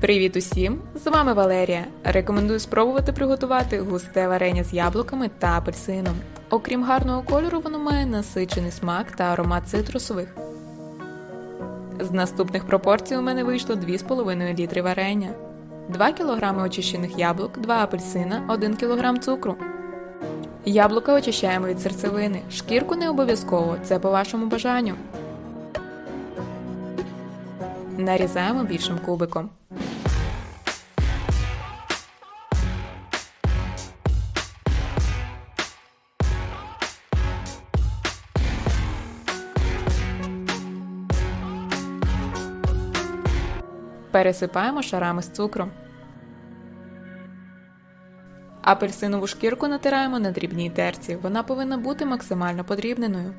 Привіт усім! З вами Валерія. Рекомендую спробувати приготувати густе варення з яблуками та апельсином. Окрім гарного кольору, воно має насичений смак та аромат цитрусових. З наступних пропорцій у мене вийшло 2,5 літри варення, 2 кг очищених яблук, 2 апельсина, 1 кг цукру. Яблука очищаємо від серцевини. Шкірку не обов'язково, це по вашому бажанню. Нарізаємо більшим кубиком. Пересипаємо шарами з цукром. Апельсинову шкірку натираємо на дрібній терці. Вона повинна бути максимально подрібненою.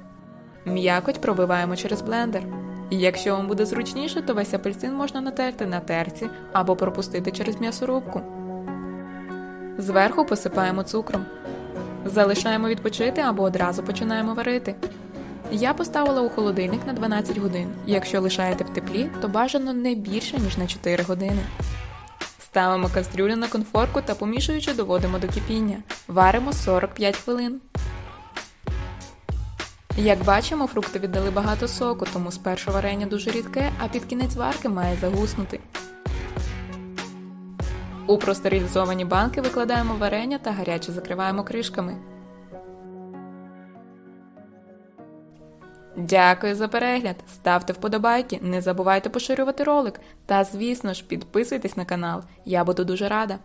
М'якоть пробиваємо через блендер. Якщо вам буде зручніше, то весь апельсин можна натерти на терці або пропустити через м'ясорубку. Зверху посипаємо цукром. Залишаємо відпочити або одразу починаємо варити. Я поставила у холодильник на 12 годин. Якщо лишаєте в теплі, то бажано не більше, ніж на 4 години. Ставимо кастрюлю на конфорку та помішуючи доводимо до кипіння. Варимо 45 хвилин. Як бачимо, фрукти віддали багато соку, тому спершу варення дуже рідке, а під кінець варки має загуснути. У простерилізовані банки викладаємо варення та гаряче закриваємо кришками. Дякую за перегляд! Ставте вподобайки, не забувайте поширювати ролик та, звісно ж, підписуйтесь на канал. Я буду дуже рада.